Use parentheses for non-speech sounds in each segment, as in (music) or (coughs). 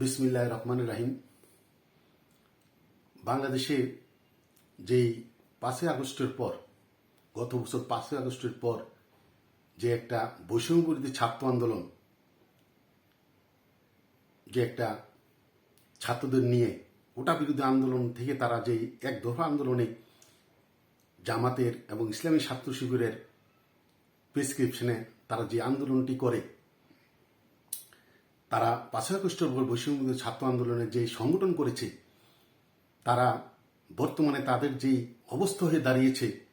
বিসমিল্লাহ রহমান রাহিম। বাংলাদেশে যেই পাঁচই আগস্টের পর, গত বছর পাঁচই আগস্টের পর যে একটা বৈষম্য বিরোধী ছাত্র আন্দোলন, যে একটা ছাত্রদের নিয়ে ওটা বিরোধী আন্দোলন থেকে তারা যেই এক দফা আন্দোলনে জামাতের এবং ইসলামী ছাত্র শিবিরের প্রেসক্রিপশনে তারা যে আন্দোলনটি করে তারা পাঁচই আগস্টের পর বৈষম্য ছাত্র আন্দোলনের যে সংগঠন করেছে, তারা বর্তমানে তাদের যেই অবস্থা হয়ে দাঁড়িয়েছে,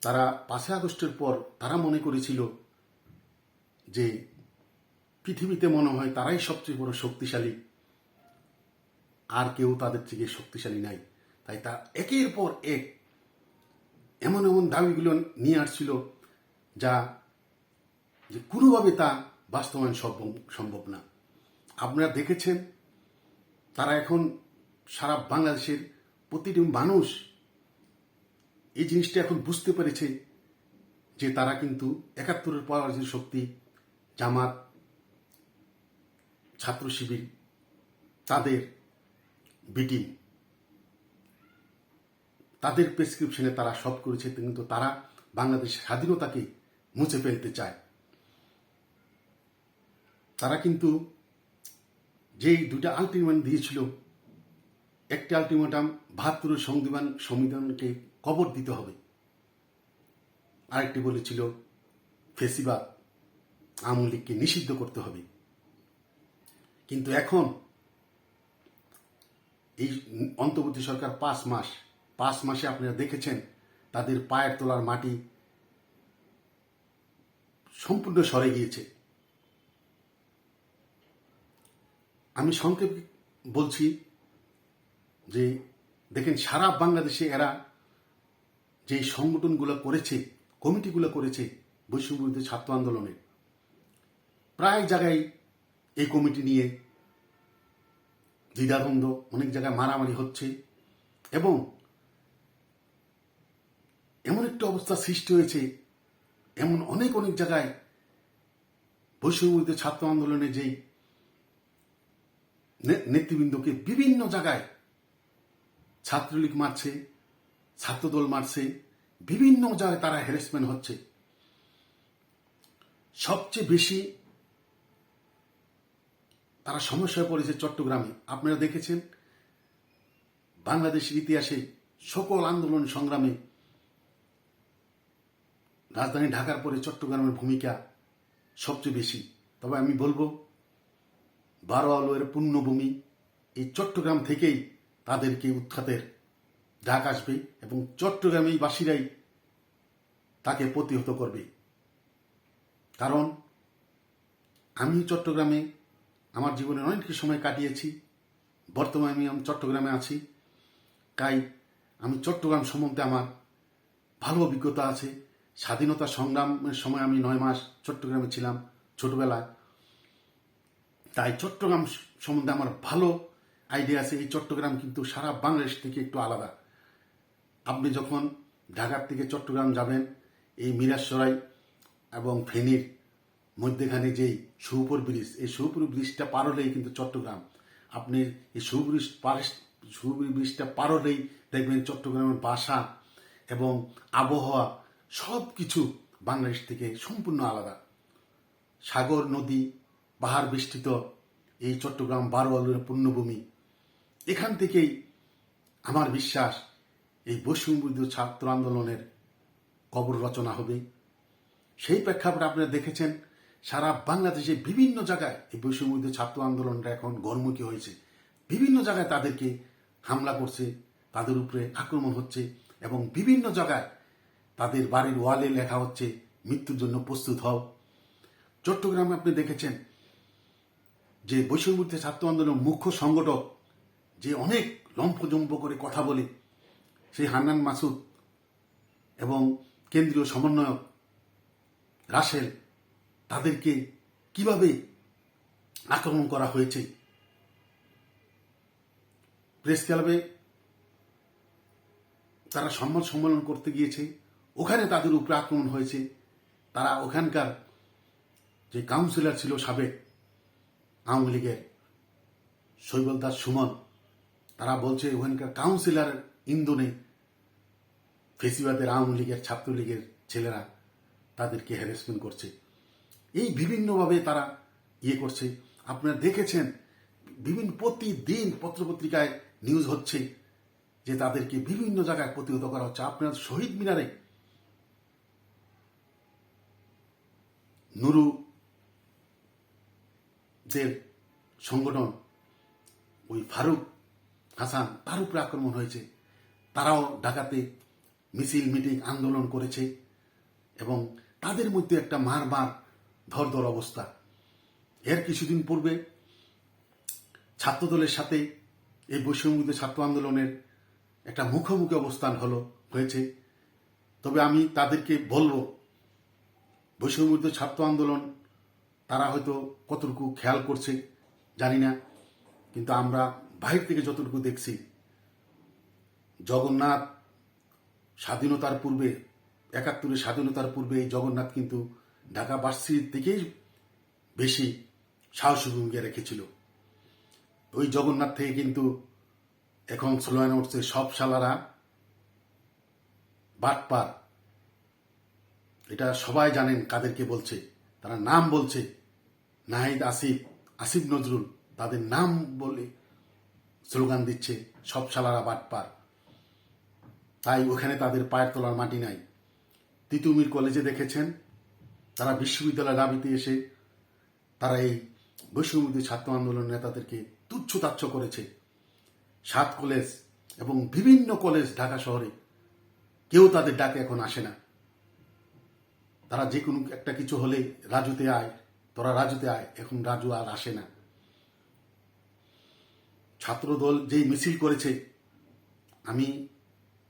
তারা পাঁচই আগস্টের পর তারা মনে করেছিল যে পৃথিবীতে মনে হয় তারাই সবচেয়ে বড় শক্তিশালী। আর কেউ তাদের থেকে শক্তিশালী নাই। তাই তা একের পর এক এমন এমন দাবিগুলো নিয়ে আসছিল যা যে কোনোভাবে তা বাস্তবায়ন সম্ভব- সম্ভব না। আপনারা দেখেছেন, তারা এখন সারা বাংলাদেশের প্রতিটি মানুষ এই জিনিসটা এখন বুঝতে পেরেছে যে তারা কিন্তু একাত্তরের পর যে শক্তি, জামাত, ছাত্র শিবির, তাদের বিটিং তাদের প্রেসক্রিপশনে তারা সব করেছে, কিন্তু তারা বাংলাদেশের স্বাধীনতাকে মুছে ফেলতে চায়। তারা কিন্তু যেই দুটা আলটিমেটাম দিয়েছিল, একটা আলটিমেটাম বাহাত্তরের সংবিধান, সংবিধানকে কবর দিতে হবে। আরেকটি বলেছিল, ফেসিবাদ আওয়ামী লীগকে নিষিদ্ধ করতে হবে। কিন্তু এখন এই অন্তর্বর্তী সরকার পাঁচ মাস, পাঁচ মাসে আপনারা দেখেছেন, তাদের পায়ের তোলার মাটি সম্পূর্ণ সরে গিয়েছে। আমি সংক্ষেপ বলছি যে, দেখেন, সারা বাংলাদেশে এরা যে সংগঠনগুলো করেছে, কমিটিগুলো করেছে বৈষম্য বিরোধী ছাত্র আন্দোলনে প্রায় জায়গায় এই কমিটি নিয়ে দ্বিধাদ্বন্দ্ব, অনেক জায়গায় মারামারি হচ্ছে এবং এমন একটা অবস্থা সৃষ্টি হয়েছে, এমন অনেক অনেক জায়গায় বৈষম্য বিরোধী ছাত্র আন্দোলনে যেই নেতৃবৃন্দকে বিভিন্ন জায়গায় ছাত্রলীগ মারছে, ছাত্রদল মারছে, বিভিন্ন জায়গায় তারা হ্যারাসমেন্ট হচ্ছে। সবচেয়ে বেশি তারা সমস্যায় পড়েছে চট্টগ্রামে। আপনারা দেখেছেন, বাংলাদেশের ইতিহাসে সকল আন্দোলন সংগ্রামে রাজধানী ঢাকার পরে চট্টগ্রামের ভূমিকা সবচেয়ে বেশি। তবে আমি বলব বারো আলোয়ের পুণ্যভূমি এই চট্টগ্রাম থেকেই তাদেরকে উৎখাতের ডাক আসবে এবং চট্টগ্রামেই বাসীরাই তাকে প্রতিহত করবে। কারণ আমি চট্টগ্রামে আমার জীবনে অনেক সময় কাটিয়েছি, বর্তমানে আমি আমি চট্টগ্রামে আছি। তাই আমি চট্টগ্রাম সম্বন্ধে আমার ভালো অভিজ্ঞতা আছে। স্বাধীনতা সংগ্রামের সময় আমি নয় মাস চট্টগ্রামে ছিলাম ছোটবেলায়। তাই চট্টগ্রাম সম্বন্ধে আমার ভালো আইডিয়া আছে। এই চট্টগ্রাম কিন্তু সারা বাংলাদেশ থেকে একটু আলাদা। আপনি যখন ঢাকার থেকে চট্টগ্রাম যাবেন, এই মিরাজসরাই এবং ফেনীর মধ্যেখানে যেই সুপুর ব্রিজ এই শিবপুর ব্রিজটা পার হলেই কিন্তু চট্টগ্রাম। আপনি এই শিবপুর পার শিবপুর ব্রিজটা পার হলেই দেখবেন চট্টগ্রামের বাসা এবং আবহাওয়া সব কিছু বাংলাদেশ থেকে সম্পূর্ণ আলাদা। সাগর নদী পাহাড় বেষ্টিত এই চট্টগ্রাম বারো আলুর পুণ্যভূমি এখান থেকেই আমার বিশ্বাস এই বৈষম্যবিরোধী ছাত্র আন্দোলনের কবর রচনা হবে। সেই প্রেক্ষাপটে আপনারা দেখেছেন, সারা বাংলাদেশে বিভিন্ন জায়গায় এই বৈষম্যবিরোধী ছাত্র আন্দোলনটা এখন গড়মুখী হয়েছে। বিভিন্ন জায়গায় তাদেরকে হামলা করছে, তাদের উপরে আক্রমণ হচ্ছে এবং বিভিন্ন জায়গায় তাদের বাড়ির ওয়ালে লেখা হচ্ছে, মৃত্যুর জন্য প্রস্তুত হও। চট্টগ্রামে আপনি দেখেছেন যে বৈষম্যবিরোধী ছাত্র আন্দোলনের মুখ্য সংগঠক যে অনেক লম্ফজম্প করে কথা বলে, সেই হান্নান মাসুদ এবং কেন্দ্রীয় সমন্বয়ক রাসেল, তাদেরকে কীভাবে আক্রমণ করা হয়েছে? প্রেস ক্লাবে তারা সম্মান সম্মেলন করতে গিয়েছে, ওখানে তাদের উপরে আক্রমণ হয়েছে। তারা ওখানকার যে কাউন্সিলর ছিল সাবেক আওয়ামী লীগের শৈবল দাস সুমন, তারা বলছে ওখানকার কাউন্সিলর ইন্দোনে ফেসিবাদের আওয়ামী লীগের, ছাত্রলীগের ছেলেরা তাদেরকে হ্যারাসমেন্ট করছে। এই বিভিন্নভাবে তারা ইয়ে করছে। আপনারা দেখেছেন, বিভিন্ন প্রতিদিন পত্রপত্রিকায় নিউজ হচ্ছে যে তাদেরকে বিভিন্ন জায়গায় প্রতিহত করা হচ্ছে। আপনার শহীদ মিনারে নুরু দের সংগঠন, ওই ফারুক হাসান তার উপরে আক্রমণ হয়েছে, তারাও ঢাকাতে মিছিল, মিটিং, আন্দোলন করেছে এবং তাদের মধ্যে একটা মার মার ধর ধর অবস্থা। এর কিছুদিন পূর্বে ছাত্রদলের সাথে এই বৈষম্যবিরোধী ছাত্র আন্দোলনের একটা মুখোমুখি অবস্থান হলো, হয়েছে। তবে আমি তাদেরকে বলব, বৈষম্যবিরোধী ছাত্র আন্দোলন তারা হয়তো কতটুকু খেয়াল করছে, জানি না। কিন্তু আমরা বাহির থেকে যতটুকু দেখছি, জগন্নাথ স্বাধীনতার পূর্বে, একাত্তরের স্বাধীনতার পূর্বে এই জগন্নাথ কিন্তু ঢাকা ভার্সিটির থেকেই বেশি সাহসী ভূমিকা রেখেছিল। ওই জগন্নাথ থেকে কিন্তু এখন স্লোয়ান উঠছে, সব শালারা বাটপার এটা সবাই জানেন কাদেরকে বলছে, তারা নাম বলছে। নাহিদ আসিফ আসিফ নজরুল, তাদের নাম বলে স্লোগান দিচ্ছে সব শালারা বাটপার তাই ওখানে তাদের পায়ের তলার মাটি নাই। তিতুমির কলেজে দেখেছেন, তারা বিশ্ববিদ্যালয় দাবিতে এসে তারা এই বৈষম্যবিরোধী ছাত্র আন্দোলন নেতাদেরকে তুচ্ছ তাচ্ছ করেছে। সাত কলেজ এবং বিভিন্ন কলেজ ঢাকা শহরে কেউ তাদের ডাকে এখন আসে না। তারা যে কোনো একটা কিছু হলে রাজুতে আয় তোরা রাজুতে আয়, এখন রাজু আর আসে না। ছাত্রদল যেই মিছিল করেছে, আমি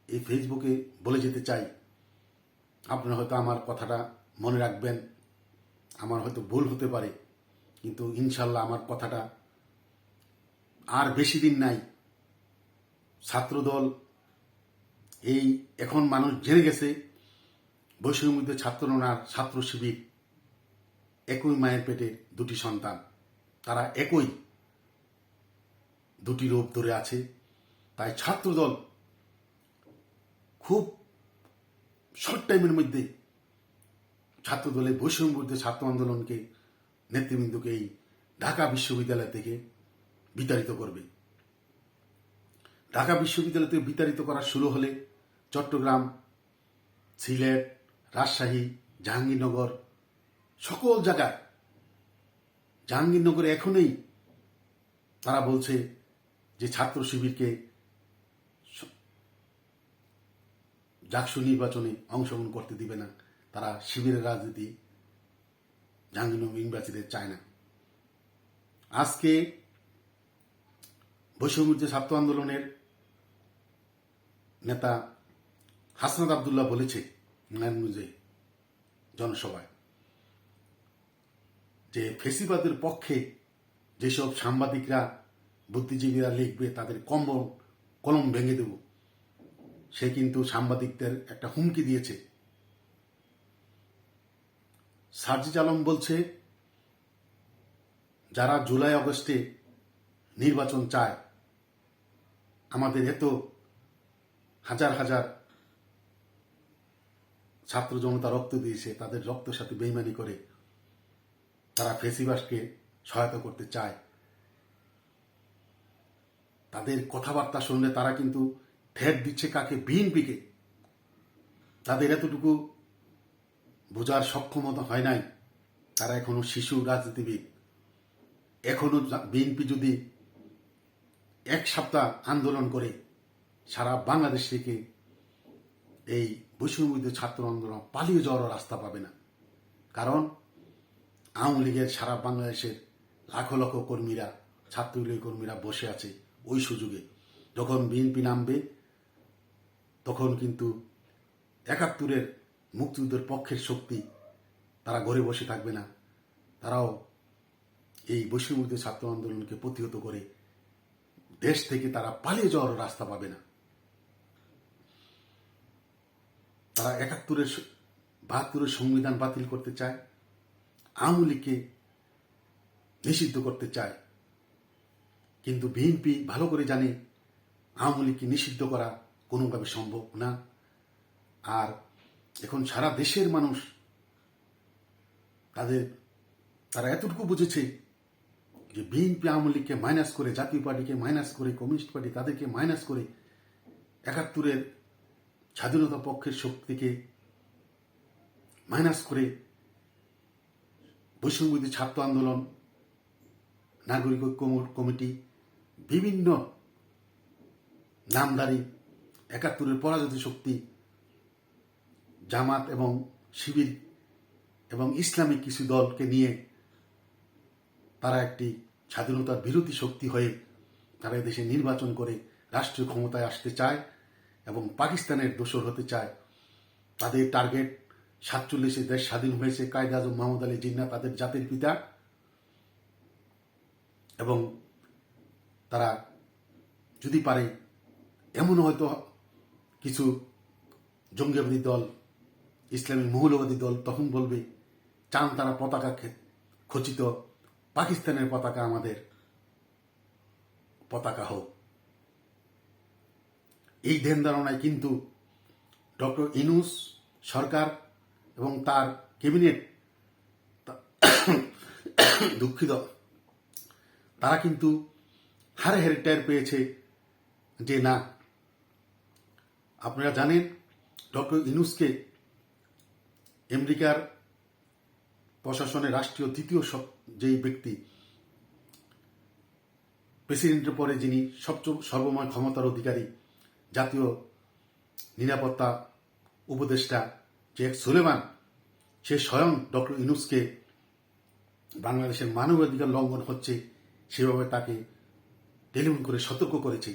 এই ফেসবুকে বলে যেতে চাই, আপনারা হয়তো আমার কথাটা মনে রাখবেন, আমার হয়তো ভুল হতে পারে, কিন্তু ইনশাল্লাহ আমার কথাটা আর বেশি দিন নাই। ছাত্রদল, এই এখন মানুষ জেনে গেছে বৈষম্যবিদ্য ছাত্রনার ছাত্র শিবির। একই মায়ের পেটে দুটি সন্তান। তারা একই দুটি রূপ ধরে আছে। তাই ছাত্রদল খুব শর্ট টাইমের মধ্যে ছাত্রদলের বৈষম্যবিরুদ্ধে ছাত্র আন্দোলনকে নেতৃবৃন্দকে এই ঢাকা বিশ্ববিদ্যালয় থেকে বিতাড়িত করবে। ঢাকা বিশ্ববিদ্যালয় থেকে বিতাড়িত করা শুরু হলে চট্টগ্রাম, সিলেট, রাজশাহী, জাহাঙ্গীরনগর সকল জায়গায়। জাহাঙ্গীরনগরে এখনই তারা বলছে যে ছাত্র শিবিরকে জাকসু নির্বাচনে অংশগ্রহণ করতে দিবে না। তারা শিবিরের রাজনীতি জাহাঙ্গীরনগর ইউনিভার্সিটিতে চায় না। আজকে বৈষম্য ছাত্র আন্দোলনের নেতা হাসনাত আবদুল্লাহ বলেছে নারায়ণগঞ্জে জনসভায় যে ফেসিবাদের পক্ষে যেসব সাংবাদিকরা, বুদ্ধিজীবীরা লিখবে, তাদের কম্বল কলম ভেঙে দেব। সে কিন্তু সাংবাদিকদের একটা হুমকি দিয়েছে। সার্জিজ আলম বলছে, যারা জুলাই আগস্টে নির্বাচন চায়, আমাদের এত হাজার হাজার ছাত্র জনতা রক্ত দিয়েছে, তাদের রক্তের সাথে বেইমানি করে তারা ফেসিবাসকে সহায়তা করতে চায়। তাদের কথাবার্তা শুনলে তারা কিন্তু ঠেট দিচ্ছে কাকে? বিএনপিকে। তাদের এতটুকু বোঝার সক্ষমতা হয় নাই। তারা এখনও শিশু রাজনীতিবিদ। এখনও বিএনপি যদি এক সপ্তাহ আন্দোলন করে, সারা বাংলাদেশ থেকে এই বৈষম্যবিদ্য ছাত্র আন্দোলন পালিয়ে যাওয়ার রাস্তা পাবে না। কারণ আওয়ামী লীগের সারা বাংলাদেশের লাখো লক্ষ কর্মীরা ছাত্রলীগ কর্মীরা বসে আছে ওই সুযোগে। যখন বিএনপি নামবে, তখন কিন্তু একাত্তরের মুক্তিযুদ্ধের পক্ষের শক্তি তারা ঘরে বসে থাকবে না। তারাও এই বৈষম্যবিদ্য ছাত্র আন্দোলনকে প্রতিহত করে দেশ থেকে তারা পালিয়ে যাওয়ার রাস্তা পাবে না। তারা একাত্তরের বাহাত্তরের সংবিধান বাতিল করতে চায়। আওয়ামী নিষিদ্ধ করতে চায়। কিন্তু বিএনপি ভালো করে জানে আওয়ামী নিষিদ্ধ করা কোনোভাবে সম্ভব না। আর এখন সারা দেশের মানুষ তাদের, তারা এতটুকু বুঝেছে যে বিএনপি আওয়ামী লীগকে মাইনাস করে, জাতীয় পার্টিকে মাইনাস করে, কমিউনিস্ট পার্টি তাদেরকে মাইনাস করে একাত্তরের স্বাধীনতা পক্ষের শক্তিকে মাইনাস করে বৈষম্যবিধি ছাত্র আন্দোলন, নাগরিক ঐক্য কমিটি, বিভিন্ন নামদারি একাত্তরের পরাজিত শক্তি, জামাত এবং শিবির এবং ইসলামিক কিছু দলকে নিয়ে তারা একটি স্বাধীনতার বিরোধী শক্তি হয়ে তারা দেশে নির্বাচন করে রাষ্ট্রীয় ক্ষমতায় আসতে চায় এবং পাকিস্তানের দোষর হতে চায়। তাদের টার্গেট সাতচল্লিশে দেশ স্বাধীন হয়েছে কায়দা আজম মাহমুদ আলী জিন্না, তাদের জাতির পিতা। এবং তারা যদি পারে এমন হয়তো কিছু জঙ্গিবাদী দল, ইসলামী মৌলবাদী দল তখন বলবে, চান তারা পতাকা খচিত, পাকিস্তানের পতাকা আমাদের পতাকা হোক। এই ধ্যান ধারণায় কিন্তু ডক্টর ইনুস সরকার এবং তার ক্যাবিনেট (coughs) দুঃখিত। তারা কিন্তু হারে হারে টের পেয়েছে যে না, আপনারা জানেন, ডক্টর ইনুসকে আমেরিকার প্রশাসনের রাষ্ট্রীয় তৃতীয় সব- যেই ব্যক্তি, প্রেসিডেন্টের পরে যিনি সবচেয়ে সর্বময় ক্ষমতার অধিকারী, জাতীয় নিরাপত্তা উপদেষ্টা জেক সুলেমান, সে স্বয়ং ডক্টর ইনুসকে বাংলাদেশের মানবাধিকার লঙ্ঘন হচ্ছে, সেভাবে তাকে টেলিফোন করে সতর্ক করেছে।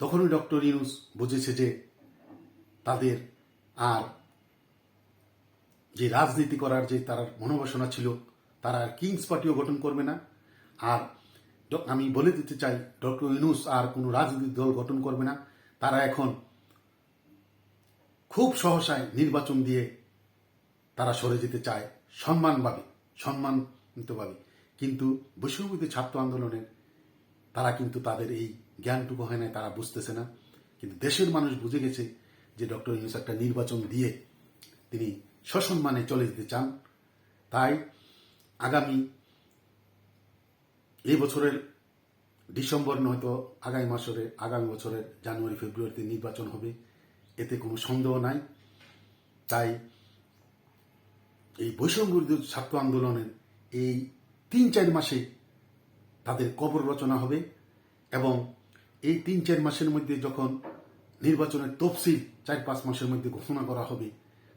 তখনই ডক্টর ইনুস বুঝেছে যে তাদের আর যে রাজনীতি করার যে তার মনোবাসনা ছিল, তারা আর কিংস পার্টিও গঠন করবে না। আর আমি বলে দিতে চাই, ডক্টর ইনুস আর কোনো রাজনৈতিক দল গঠন করবে না। তারা এখন খুব সহসায় নির্বাচন দিয়ে তারা সরে যেতে চায়। সম্মানভাবে, সম্মানিতভাবে। কিন্তু বৈষম্যবিধি ছাত্র আন্দোলনের তারা কিন্তু তাদের এই জ্ঞানটুকু হয় না তারা বুঝতেছে না। কিন্তু দেশের মানুষ বুঝে গেছে যে ডক্টর ইউনুস একটা নির্বাচন দিয়ে তিনি সসম্মানে চলে যেতে চান। তাই আগামী এই বছরের ডিসেম্বর নয়তো আগামী মাসের, আগামী বছরের জানুয়ারি, ফেব্রুয়ারিতে নির্বাচন হবে। এতে কোনো সন্দেহ নাই। তাই এই বৈষম্য ছাত্র আন্দোলনের এই তিন চার মাসে তাদের কবর রচনা হবে এবং এই তিন চার মাসের মধ্যে যখন নির্বাচনের তফসিল চার পাঁচ মাসের মধ্যে ঘোষণা করা হবে,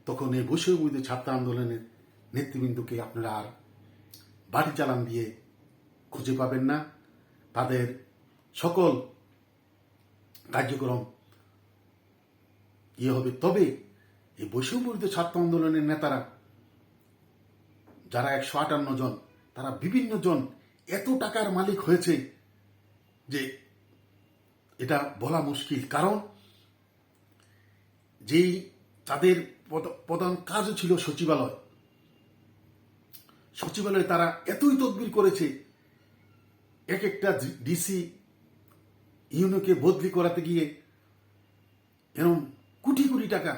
তখন এই বৈষম্য ছাত্র আন্দোলনের নেতৃবৃন্দকে আপনারা আর বাড়ি চালান দিয়ে খুঁজে পাবেন না। তাদের সকল কার্যক্রম ইয়ে হবে তবে এই বৈষম্য বিরোধী ছাত্র আন্দোলনের নেতারা, যারা একশো আটান্ন জন, তারা বিভিন্ন জন এত টাকার মালিক হয়েছে যে এটা বলা মুশকিল। কারণ যেই তাদের প্রধান কাজও ছিল সচিবালয়, সচিবালয়ে তারা এতই তদবির করেছে, এক একটা ডিসি ইউনোকে বদলি করাতে গিয়ে এরম কোটি কোটি টাকা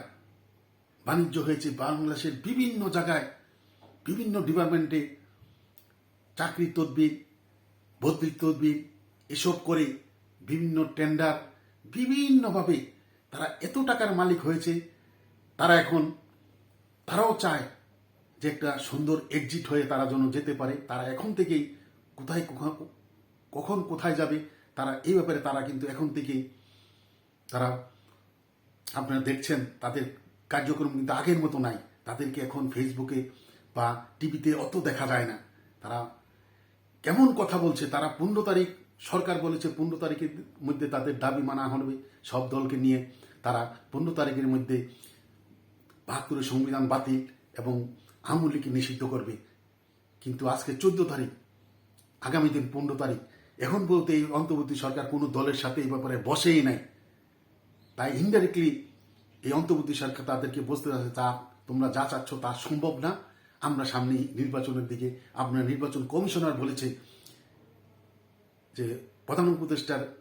বাণিজ্য হয়েছে বাংলাদেশের বিভিন্ন জায়গায়, বিভিন্ন ডিপার্টমেন্টে চাকরি তদবির বদলির তদবির, এসব করে বিভিন্ন টেন্ডার বিভিন্নভাবে তারা এত টাকার মালিক হয়েছে, তারা এখন, তারাও চায় যে একটা সুন্দর এক্সিট হয়ে তারা যেন যেতে পারে। তারা এখন থেকেই কোথায় কখন কোথায় যাবে, তারা, এই ব্যাপারে তারা কিন্তু এখন থেকেই তারা আপনারা দেখছেন, তাদের কার্যক্রম কিন্তু আগের মতো নাই। তাদেরকে এখন ফেসবুকে বা টিভিতে অত দেখা যায় না। তারা কেমন কথা বলছে, তারা পনেরো তারিখ, সরকার বলেছে পনেরো তারিখের মধ্যে তাদের দাবি মানা হবে। সব দলকে নিয়ে তারা পনেরো তারিখের মধ্যে বাহাত্তরের সংবিধান বাতিল এবং আওয়ামী লীগকে নিষিদ্ধ করবে। কিন্তু আজকে চোদ্দ তারিখ, আগামী দিন পনেরো তারিখ। এখন বলতে এই অন্তর্বর্তী সরকার কোনো দলের সাথে এই ব্যাপারে বসেই নাই। তাই ইনডাইরেক্টলি এই অন্তর্বর্তী সরকার তাদেরকে বুঝতে যাচ্ছে তা তোমরা যা চাচ্ছ তা সম্ভব না। আমরা সামনে নির্বাচনের দিকে আপনার নির্বাচন কমিশনার বলেছে যে, প্রধান উপদেষ্টার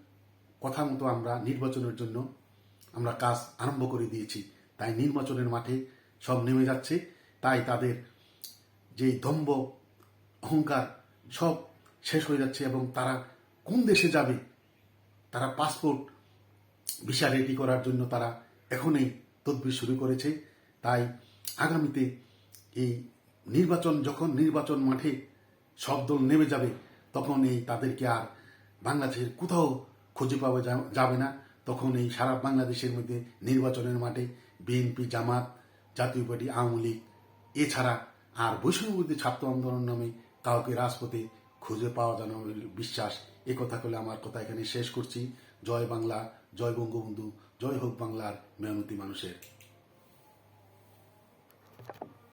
কথা মতো আমরা নির্বাচনের জন্য আমরা কাজ আরম্ভ করে দিয়েছি। তাই নির্বাচনের মাঠে সব নেমে যাচ্ছে। তাই তাদের যে দম্ভ, অহংকার, সব শেষ হয়ে যাচ্ছে এবং তারা কোন দেশে যাবে? তারা পাসপোর্ট ভিসা রেডি করার জন্য তারা এখনই তদবির শুরু করেছে। তাই আগামীতে এই নির্বাচন, যখন নির্বাচন মাঠে সব দল নেমে যাবে তখন এই তাদেরকে আর বাংলাদেশের কোথাও খুঁজে পাওয়া যাবে না। তখন এই সারা বাংলাদেশের মধ্যে নির্বাচনের মাঠে বিএনপি, জামাত, জাতীয় পার্টি, আওয়ামী লীগ, এছাড়া আর বৈষম্যবুদ্ধি ছাত্র আন্দোলন নামে কাউকে রাজপথে খুঁজে পাওয়া যেন বিশ্বাস, এ কথা বলে আমার কথা এখানে শেষ করছি। জয় বাংলা জয় বঙ্গবন্ধু জয় হোক বাংলার মেহনতি মানুষের।